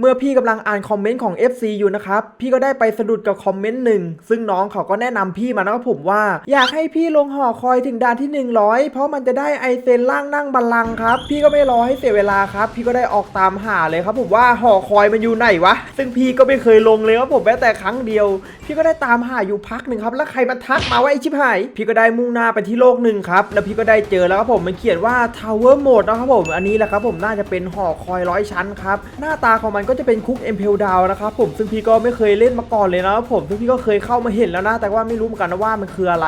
เมื่อพี่กำลังอ่านคอมเมนต์ของ FC อยู่นะครับ พี่ก็ได้ไปสะดุดกับคอมเมนต์หนึ่ง ซึ่งน้องเขาก็แนะนำพี่มานะครับผมว่า อยากให้พี่ลงหอคอยถึงด่านที่ 100 เพราะมันจะได้ไอเซนล่างนั่งบัลลังครับ พี่ก็ไม่รอให้เสียเวลาครับ พี่ก็ได้ออกตามหาเลยครับผมว่าหอคอยมันอยู่ไหนวะ ซึ่งพี่ก็ไม่เคยลงเลยครับผมแม้แต่ครั้งเดียว พี่ก็ได้ตามหาอยู่พักหนึ่งครับ แล้วใครมาทักมาว่าไอชิบหาย พี่ก็ได้มุ่งหน้าไปที่โลกหนึ่งครับ แล้วพี่ก็ได้เจอแล้วครับผม มันเขียนว่า Tower Mode นะครับผม อันนี้แหละครับผมน่าจะเป็นหอคอยร้อยชั้นครับ หน้าตาของมันก็จะเป็นคุกเอ็มเพลดาวนะครับผมซึ่งพี่ก็ไม่เคยเล่นมาก่อนเลยนะครับผมซึ่งพี่ก็เคยเข้ามาเห็นแล้วนะ แต่ว่าไม่รู้เหมือนกันนะว่ามันคืออะไร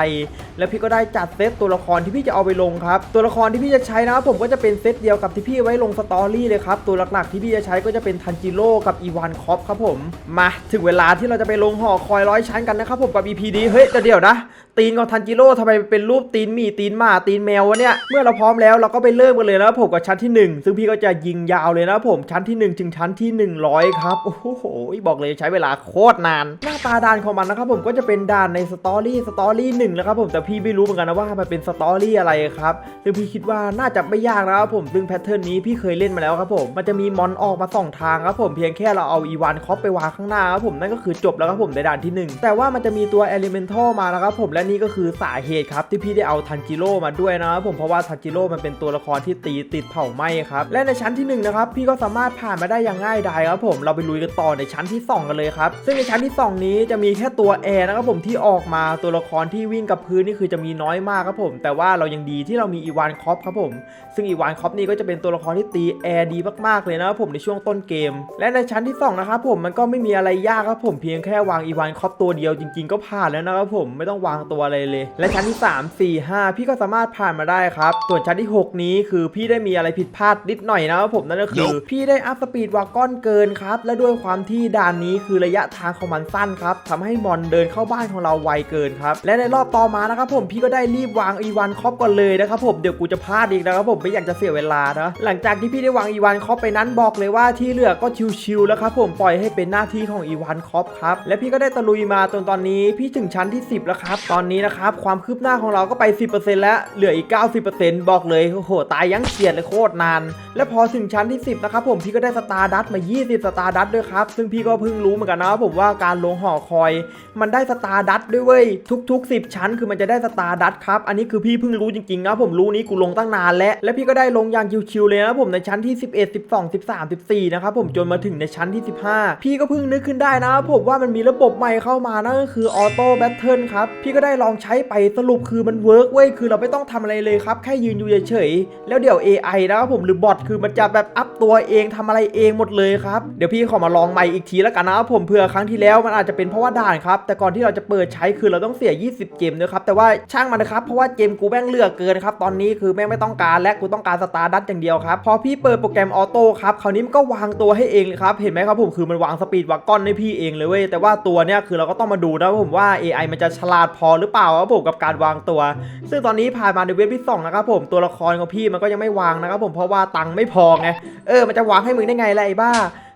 แล้วพี่ก็ได้จัดเซตตัวละครที่พี่จะเอาไปลงครับตัวละครที่พี่จะใช้นะครับผมก็จะเป็นเซตเดียวกับที่พี่ไว้ลงสตอรี่เลยครับตัวหลักๆที่พี่จะใช้ก็จะเป็นทันจิโร่กับอีวานคอปครับผมมาถึงเวลาที่เราจะไปลงหอคอยร้อยชั้นกันนะครับผมกับ EP นี้เฮ้ยแต่เดี๋ยวนะ ตีนของทันจิโร่ทำไมเป็นรูปตีนหมีตีนหมาตีนแมววะเนี่ย เมื่อเราพร้อมแล้วเราก็ไปเริ่มกันเลยนะผมกับชั้นที่ 1 ซึ่งพี่ก็จะยิงยาวเลยนะผมชั้นที่ 1 ถึงชั้นที่ 100 ครับ โอ้โห บอกเลยใช้เวลาโคตรนาน หน้าตาด่านของมันนะครับผมก็จะเป็นด่านในสตอรี่สตอรี่หนึ่งนะครับผมแต่พี่ไม่รู้เหมือนกันนะว่ามันเป็นสตอรี่อะไรครับซึ่งพี่คิดว่าน่าจะไม่ยากนะครับผมซึ่งแพทเทิร์นนี้พี่เคยเล่นมาแล้วครับผมมันจะมีมอนออกมาสองทางครับผมเพียงแค่เราเอาอีวานคอปไปวางข้างหน้าครับผมนั่นก็คือจบแล้วครับผมในด่านที่หนึ่งแต่ว่ามันจะมีตัว Elemental มานะครับผมและนี่ก็คือสาเหตุครับที่พี่ได้เอาทันจิโร่มาด้วยนะครับผมเพราะว่าทันจิโร่มันเป็นตัวละครที่ตีติดเผาไหม้ครับและในชั้นที่หนึ่งนะครับพี่ก็สามารถผ่านมาได้อย่างง่ายดายครับผมเราไปลุยกันต่อในชั้นที่สองกันเลยครับซึ่งในชั้นที่สองนี้จะมีแค่ตัวแอร์นะครับผมที่ออกมาตัวละครที่วิ่งกับพื้นนี่คือจะมีน้อยมากครับผม แต่ว่าเรายังดีที่เรามีอีวานคอปครับผม ซึ่งอีวานคอปนี่ก็จะเป็นตัวละครที่ตีแอร์ดีมากๆเลยนะครับผมในช่วงต้นเกม และในชั้นที่สองนะครับผมมันก็ไม่มีอะไรยากครับผมเพียงแค่วางอีวานคอปตัวเดียวจริง ๆ ก็ผ่านแล้วนะครับผมไม่ต้องวางตัวอะไรเลย และชั้นที่ 3 4 5 พี่ก็สามารถผ่านมาได้ครับ ส่วนชั้นที่ 6 นี้คือพี่ได้มีอะไรผิดพลาดนิดหน่อยนะครับผมนั่นก็คือ พี่ได้อัพสปีดวากอนเกินครับ และด้วยความที่ด่านนี้คือระยะทางของมันสั้นครับทำให้มอนเดินเข้าบ้านของเราไวเกินครับ และในรอบต่อมานะครับผมพี่ก็ได้รีบวางอีวานคอปก่อนเลยนะครับผมเดี๋ยวกูจะพลาดอีกนะครับผมไม่อยากจะเสียเวลานะหลังจากที่พี่ได้วางอีวานคอปไปนั้นบอกเลยว่าที่เหลือก็ชิวๆแล้วครับผมปล่อยให้เป็นหน้าที่ของอีวานคอปครับและพี่ก็ได้ตะลุยมาจนตอนนี้พี่ถึงชั้นที่ 10 แล้วครับตอนนี้นะครับความคืบหน้าของเราก็ไป 10%แล้วเหลืออีก 90%บอกเลยโอ้โหตายยังเฉียดเลยโคตรนาน และพอถึงชั้นที่ 10 นะครับผมพี่ก็ได้สตาร์ดัตมา 20 สตาร์ดัตด้วยครับ ซึ่งพี่ก็เพิ่งรู้เหมือนกันนะครับผมว่าการลงห่อคอย มันได้สตาร์ดัตด้วยเว้ยทุก ๆ 10 ชั้นคือมันจะได้สตาร์ดัตครับอันนี้คือพี่เพิ่งรู้จริงๆนะผมรู้นี้กูลงตั้งนานแล้วและพี่ก็ได้ลงอย่างชิวๆเลยนะผมในชั้นที่ 11 12 13 14นะครับผมจนมาถึงในชั้นที่ 15 พี่ก็เพิ่งนึกขึ้นได้นะผมว่ามันมีระบบใหม่เข้ามานั่นก็คือออโต้แบทเทิลครับพี่ก็ได้ลองใช้ไปสรุปคือมันเวิร์กเว้ยคือเราไม่ต้องทำอะไรเลยครับ แค่ยืนอยู่เฉยๆแล้วเดี๋ยว AI นะครับผมหรือบอทคือมันจะแบบอัพตัวเองทำอะไรเองหมดเลยครับเดี๋ยวพี่ขอมาลองใหม่อีกทีแล้วกันนะครับผมเผื่อครั้งที่แล้วมันอาจจะเป็นเพราะว่าด่านครับแต่ก่อนที่เราจะเปิดใช้คือเราต้องเสีย 20เกมนะครับแต่ว่าช่างมันนะครับเพราะว่าเกมกูแม่งเลือกเกินครับตอนนี้คือแม่งไม่ต้องการและกูต้องการสตาร์ดัตอย่างเดียวครับพอพี่เปิดโปรแกรมออโต้ครับคราวนี้มันก็วางตัวให้เองเลยครับเห็นไหมครับผมคือมันวางสปีดวากอนให้พี่เองเลยเว้ยแต่ว่าตัวเนี้ยคือเราก็ต้องมาดูนะผมว่า AI มันจะฉลาดพอหรือเปล่าครับผมกับการวางตัว ซึ่งตอนนี้ผ่านมาในเว็บที่สองนะครับผมตัวละครของพี่มันก็ยังไม่วางนะครับผมเพราะว่าตังค์ไม่พอไงเออมันจะวางให้มึงได้ไงล่ะไอ้บ้า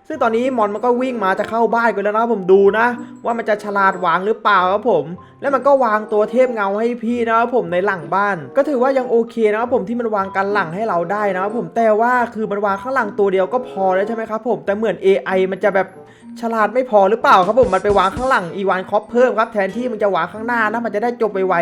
ซึ่งตอนนี้มอนมันก็วิ่งมาจะเข้าบ้านกันแล้วนะครับผมดูนะ ว่ามันจะฉลาดวางหรือเปล่าครับผม แล้วมันก็วางตัวเทพเงาให้พี่นะครับผมในหลังบ้าน ก็ถือว่ายังโอเคนะครับผมที่มันวางกันหลังให้เราได้นะครับผมแต่ว่าคือมันวางข้างหลังตัวเดียวก็พอแล้วใช่ไหมครับผมแต่เหมือน AI มันจะแบบฉลาดไม่พอหรือเปล่าครับผมมันไปวางข้างหลังอีวานคอปเพิ่มครับแทนที่มันจะวางข้างหน้านะมันจะได้จบไปไว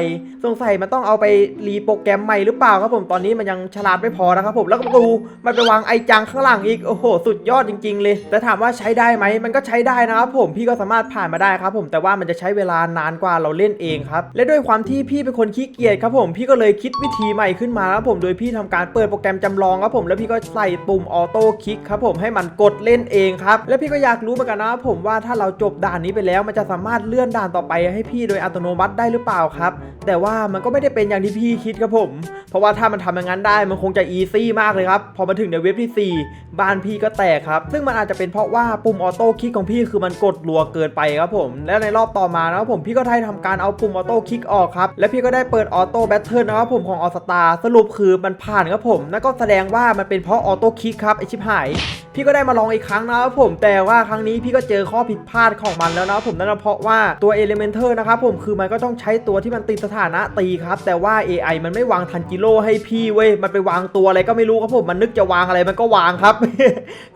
สงสัยมันต้องเอาไปรีโปรแกรมใหม่หรือเปล่าครับผมตอนนี้มันยังฉลาดไม่พอนะครับผมแล้วก็ดูมันไปวางไอจังข้างหลังอีกโอ้โห สุดยอดจริง ๆ เลย แต่ถามว่าใช้ได้ไหมมันก็ใช้ได้นะครับผมพี่ก็สามารถผ่านมาได้ครับผมแต่ว่ามันจะใช้เวลานานกว่าเราเล่นเองครับและด้วยความที่พี่เป็นคนขี้เกียจครับผมพี่ก็เลยคิดวิธีใหม่ขึ้นมาครับผมโดยพี่ทำการเปิดโปรแกรมจำลองครับผมแล้วพี่ก็ใส่ปุ่มออโต้คลิกครับผมให้มันกดเล่นเองครับและพี่ก็อยากรู้เหมือนกันนะครับผมว่าถ้าเราจบด่านนี้ไปแล้วมันจะสามารถเลื่อนด่านต่อไปให้พี่โดยอัตโนมัติได้หรือเปล่าครับแต่ว่ามันก็ไม่ได้เป็นอย่างที่พี่คิดครับผม เพราะว่าถ้ามันทำอย่างนั้นได้มันคงจะอีซี่มากเลยครับพอมาถึงในเว็บที่ 4 บ้านพี่ก็แตกครับซึ่งมันอาจจะเป็นเพราะว่าปุ่มออโต้คลิกของพี่คือมันกดรัวเกินไปครับผม และในรอบต่อมานะครับผมพี่ก็ได้ทำการเอาปุ่มออโต้คลิกออกครับ และพี่ก็ได้เปิดออโต้แบทเทิลนะครับผมของออสตาสรุปคือมันผ่านครับผมแล้วก็แสดงว่ามันเป็นเพราะออโต้คลิกครับไอชิบหายพี่ก็ได้มาลองอีกครั้งนะครับผมแต่ว่าครั้งนี้พี่ก็เจอข้อผิดพลาดของมันแล้วนะครับผมนั่นเพราะว่าตัว Elementor นะครับผมคือมันก็ต้องใช้ตัวที่มันติดสถานะตีครับ แต่ว่า AI มันไม่วางทันจิโร่ให้พี่เว้ยมันไปวางตัวอะไรก็ไม่รู้ครับผมมันนึกจะวางอะไรมันก็วางครับ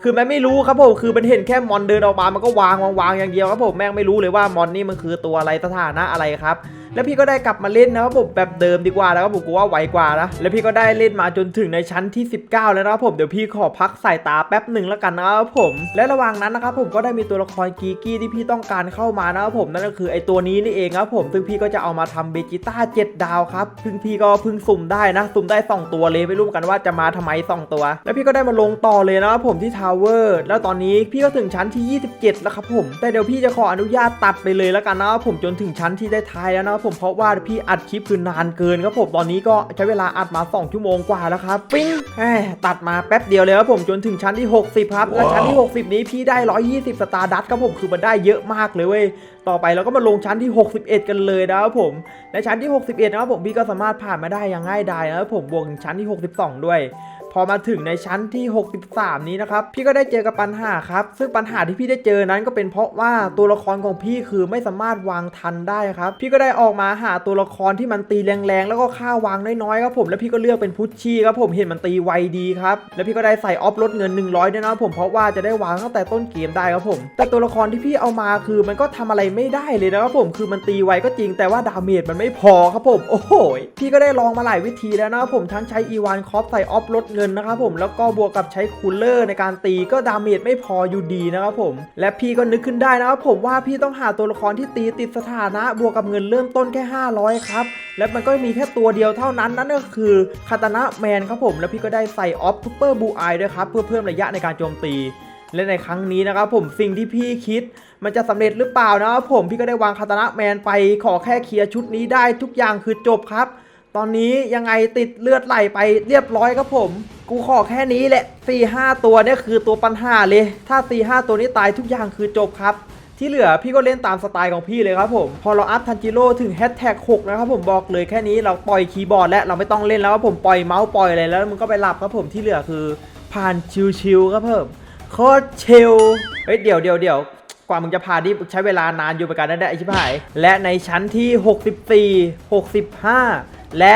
คือมันไม่รู้ครับผมคือมันเห็นแค่มอนเดินออกมามันก็วางวางวางอย่างเดียวครับผมแม่งไม่รู้เลยว่ามอนนี่มันคือตัวอะไรสถานะอะไรครับ แล้วพี่ก็ได้กลับมาเล่นนะครับผมแบบเดิมดีกว่าแล้วครับผมกูว่าไวกว่านะแล้วพี่ก็ได้เล่นมาจนถึงในชั้นที่ 19 แล้วนะครับผมเดี๋ยวพี่ขอพักสายตาแป๊บหนึ่งแล้วกันนะครับผม และระหว่างนั้นนะครับผมก็ได้มีตัวละครกีกี้ที่พี่ต้องการเข้ามานะครับผมนั่นก็คือไอตัวนี้นี่เองครับผมซึ่งพี่ก็จะเอามาทำเบจิต้า7ดาวครับซึ่งพี่ก็เพิ่งสุ่มได้นะสุ่มได้สองตัวเลยไม่รู้กันว่าจะมาทำไมสองตัว แล้วพี่ก็ได้มาลงต่อเลยนะครับผมที่ทาวเวอร์แล้วตอนนี้พี่ก็ถึงชั้นที่ 27 แล้วครับผมแต่เดี๋ยวพี่จะขออนุญาตตัดไปเลยแล้วกันนะครับผมจนถึงชั้นที่ได้ท้ายแล้วนะครับผมเพราะว่าพี่อัดคลิปคือนานเกินครับผมตอนนี้ก็ใช้เวลาอัดมา 2 ชั่วโมงกว่าแล้วครับปิ้งแหมตัดมาแป๊บเดียวเลยครับผมจนถึงชั้นที่ 60 ครับ และชั้นที่ 60 นี้พี่ได้ 120 สตาร์ดัตครับผมคือมันได้เยอะมากเลยเว้ยต่อไปเราก็มาลงชั้นที่ 61 กันเลยนะครับผมในชั้นที่ 61 นะครับผมพี่ก็สามารถผ่านมาได้อย่างง่ายดายนะครับผมบวกถึงชั้นที่ 62 ด้วยพ อมาถึงในชั้นที่ 63 นี้นะครับ พี่ก็ได้เจอกับปัญหาครับ ซึ่งปัญหาที่พี่ได้เจอนั้นก็เป็นเพราะว่าตัวละครของพี่คือไม่สามารถวางทันได้ครับ พี่ก็ได้ออกมาหาตัวละครที่มันตีแรงๆ แล้วก็ค่าวางน้อยๆครับผม แล้วพี่ก็เลือกเป็นพุชชี่ครับผมเห็นมันตีไวดีครับ แล้วพี่ก็ได้ใส่ออฟลดเงิน 100ด้วยนะครับผม เพราะว่าจะได้วางตั้งแต่ต้นเกมได้ครับผม แต่ตัวละครที่พี่เอามาคือมันก็ทำอะไรไม่ได้เลยนะครับผม คือมันตีไวก็จริง แต่ว่าดาเมจมันไม่พอครับผม โอ้โห พี่ก็ได้ลองมาหลายวิธีแล้วนะครับผม ทั้งใช้อีวานคอฟใส่ออฟลดเงินนะครับผมแล้วก็บวกกับใช้คูลเลอร์ในการตีก็ดาเมจไม่พออยู่ดีนะครับผม และพี่ก็นึกขึ้นได้นะครับผมว่าพี่ต้องหาตัวละครที่ตีติดสถานะบวกกับเงินเริ่มต้นแค่ 500 ครับ และมันก็มีแค่ตัวเดียวเท่านั้นนั่นก็คือคาตานะแมนครับผม แล้วพี่ก็ได้ใส่ออฟซูเปอร์บูไอด้วยครับเพื่อเพิ่มระยะในการโจมตีและในครั้งนี้นะครับผมสิ่งที่พี่คิด มันจะสำเร็จหรือเปล่านะครับผมพี่ก็ได้วางคาตานะแมนไปขอแค่เคลียร์ชุดนี้ได้ทุกอย่างคือจบครับ ตอนนี้ยังไงติดเลือดไหลไปเรียบร้อยครับผม กูขอแค่นี้แหละ 4 5 ตัวเนี่ยคือตัวปัญหาเลย ถ้า 4 5 ตัวนี้ตายทุกอย่างคือจบครับ ที่เหลือพี่ก็เล่นตามสไตล์ของพี่เลยครับผม พอเราอัพทันจิโร่ถึงแฮชแท็ก6นะครับผมบอกเลยแค่นี้เราปล่อยคีย์บอร์ดและเราไม่ต้องเล่นแล้วครับผมปล่อยเมาส์ปล่อยอะไรแล้วมึงก็ไปหลับครับผมที่เหลือคือผ่านชิวๆครับผมโคตรชิลเฮ้ยเดี๋ยวเดี๋ยวเดี๋ยวกว่ามึงจะผ่านนี่ใช้เวลานานอยู่เหมือนกันนะเนี่ยไอชิบหาย และในชั้นที่ 64 65 และ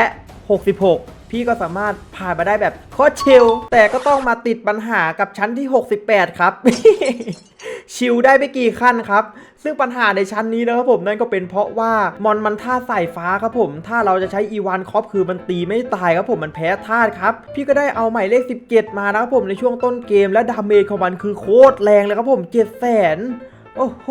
66 พี่ก็สามารถผ่านมาได้แบบโคตรชิลแต่ก็ต้องมาติดปัญหากับชั้นที่ 68 ครับ ชิลได้ไม่กี่ขั้นครับ ซึ่งปัญหาในชั้นนี้นะครับผมนั่นก็เป็นเพราะว่ามอนมันท่าสายฟ้าครับผม ถ้าเราจะใช้อีวานคอปคือมันตีไม่ตายครับผมมันแพ้ธาตุครับ พี่ก็ได้เอาหมายเลข 17 มานะครับผมในช่วงต้นเกมและดาเมจของมันคือโคตรแรงเลยครับผม 7 0 0 0 0 0 โอ้โห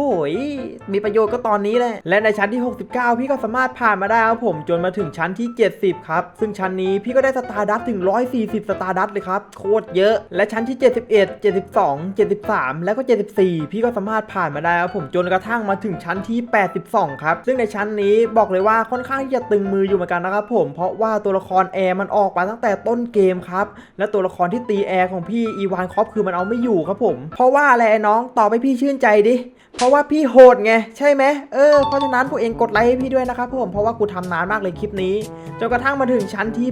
มีประโยชน์ก็ตอนนี้แหละ และในชั้นที่ 69 พี่ก็สามารถผ่านมาได้ครับผมจนมาถึงชั้นที่ 70 ครับ ซึ่งชั้นนี้พี่ก็ได้สตาร์ดัตถึง 140 สตาร์ดัตเลยครับ โคตรเยอะ และชั้นที่ 71 72 73 แล้วก็ 74 พี่ก็สามารถผ่านมาได้ครับผมจนกระทั่งมาถึงชั้นที่ 82 ครับ ซึ่งในชั้นนี้บอกเลยว่าค่อนข้างที่จะตึงมืออยู่เหมือนกันนะครับผม เพราะว่าตัวละครแอร์มันออกมาตั้งแต่ต้นเกมครับ และตัวละครที่ตีแอร์ของพี่อีวานคอปคือมันเอาไม่อยู่ครับผม เพราะว่าอะไรน้องตอบให้พี่ชื่นใจดิ เพราะว่าพี่โหดไงใช่ไหมเออเพราะฉะนั้นพวกเองกดไลค์ให้พี่ด้วยนะครับผมเพราะว่ากูทำนานมากเลยคลิปนี้จนกระทั่งมาถึงชั้นที่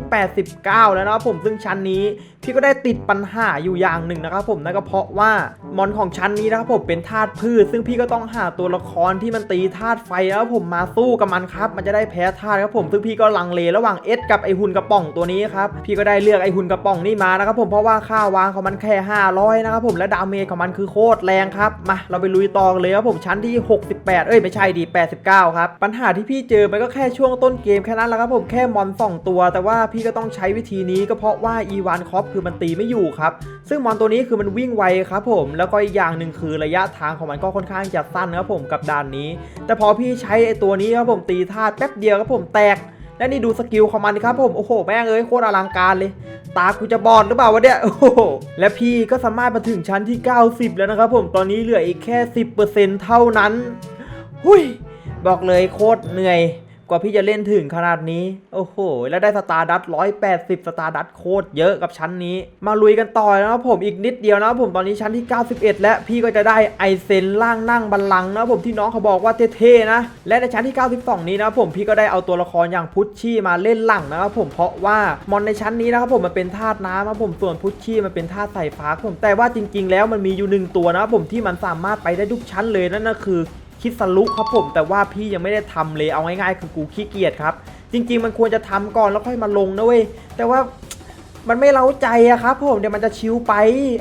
89 แล้วนะผมซึ่งชั้นนี้พี่ก็ได้ติดปัญหาอยู่อย่างหนึ่งนะครับผมนั่นก็เพราะว่ามอนของชั้นนี้นะครับผมเป็นธาตุพืช ซึ่งพี่ก็ต้องหาตัวละครที่มันตีธาตุไฟแล้วผมมาสู้กับมันครับ มันจะได้แพ้ธาตุครับผมซึ่งพี่ก็ลังเลระหว่างเอสกับไอหุ่นกระป๋องตัวนี้ครับพี่ก็ได้เลือกไอหุ่นกระป๋องนี่มานะครับผมเพราะว่าค่าวางของมันแค่500นะครับผมและดาเมจของมันคือโคตรแรงครับมาเราไปลุยต่อกันเลยครับผมชั้นที่ 68 เอ้ยไม่ใช่ดี 89 ครับ ปัญหาที่พี่เจอมันก็แค่ช่วงต้นเกมแค่นั้นแหละครับผมแค่มอนสองตัว แต่ว่าพี่ก็ต้องใช้วิธีนี้ก็เพราะว่าอีวานคอปคือมันตีไม่อยู่ครับ ซึ่งมอนตัวนี้คือมันวิ่งไวครับผมแล้วก็อีกอย่างหนึ่งคือระยะทางของมันก็ค่อนข้างจะสั้นครับผมกับด่านนี้ แต่พอพี่ใช้ไอตัวนี้ครับผมตีธาตุแป๊บเดียวครับผมแตก และนี่ดูสกิลของมันดิครับผมโอ้โหแม่งเอ้ยโคตรอลังการเลยตากูจะบอดหรือเปล่าวะเนี่ยโอ้โหและพี่ก็สามารถมาถึงชั้นที่ 90 แล้วนะครับผมตอนนี้เหลืออีกแค่ 10%เท่านั้น หุยบอกเลยโคตรเหนื่อย กว่าพี่จะเล่นถึงขนาดนี้ โอ้โห แล้วได้สตาร์ดัตร้อยแปดสิบสตาร์ดัตโคตรเยอะกับชั้นนี้ มาลุยกันต่อนะครับผมอีกนิดเดียวนะครับผมตอนนี้ชั้นที่ 91 และพี่ก็จะได้ไอเซนล่างนั่งบัลลังก์นะครับผมที่น้องเขาบอกว่าเท่ๆนะ และในชั้นที่ 92 นี้นะครับผมพี่ก็ได้เอาตัวละครอย่างพุชชี่มาเล่นหลังนะครับผมเพราะว่ามอนในชั้นนี้นะครับผมมันเป็นธาตุน้ำนะครับผมส่วนพุชชี่มันเป็นธาตุสายฟ้าผมแต่ว่าจริง ๆ แล้วมันมีอยู่หนึ่งตัวนะครับผมที่มันสามารถไปได้ทุกชั้นเลยนั่นก็คือ คิดสลุครับผมแต่ว่าพี่ยังไม่ได้ทำเลยเอาง่ายๆคือกูขี้เกียจครับ จริง ๆ มันควรจะทำก่อนแล้วค่อยมาลงนะเว้ยแต่ว่ามันไม่เล้าใจอะครับผมเดี๋ยวมันจะชิวไป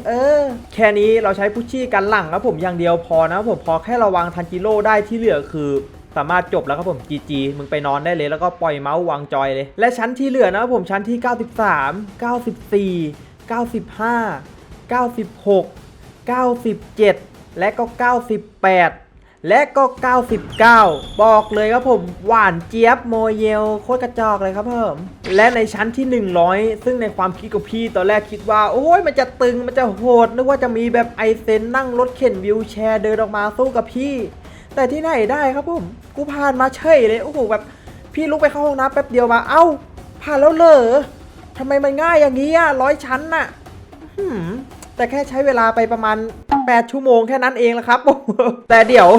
เออ แค่นี้เราใช้พุชชี่กันหลังครับผมอย่างเดียวพอนะผมพอแค่ระวังทันจิโร่ได้ที่เหลือคือสามารถจบแล้วครับผม GG มึงไปนอนได้เลยแล้วก็ปล่อยเมาส์วางจอยเลย และชั้นที่เหลือนะครับผมชั้นที่ 93 94 95 96 97 และก็ 98 และก็ 99 บอกเลยครับผมหวานเจี๊ยบโมเยลโคตรกระจอกเลยครับผมและในชั้นที่ 100 ซึ่งในความคิดของพี่ตอนแรกคิดว่า โอ้ยมันจะตึงมันจะโหดนึกว่าจะมีแบบไอเซนนั่งรถเข็นวิวแชร์เดินออกมาสู้กับพี่ แต่ที่ไหนได้ครับผมกูผ่านมาเฉยเลยโอ้โหแบบพี่ลุกไปเข้าห้องน้ำแป๊บเดียวมาเอ้า ผ่านแล้วเหรอทำไมมันง่ายอย่างนี้อะร้อยชั้นน่ะแต่แค่ใช้เวลาไปประมาณ 8 ชั่วโมงแค่นั้นเองละครับ แต่เดี๋ยว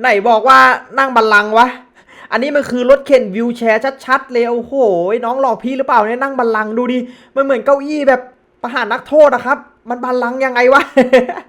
ไหนบอกว่านั่งบัลลังก์วะ อันนี้มันคือรถเข็นวิวแชร์ชัดๆเลยโอ้โห น้องหลอกพี่หรือเปล่าเนี่ยนั่งบัลลังก์ดูดิ มันเหมือนเก้าอี้แบบประหารนักโทษนะครับ มันบัลลังก์ยังไงวะ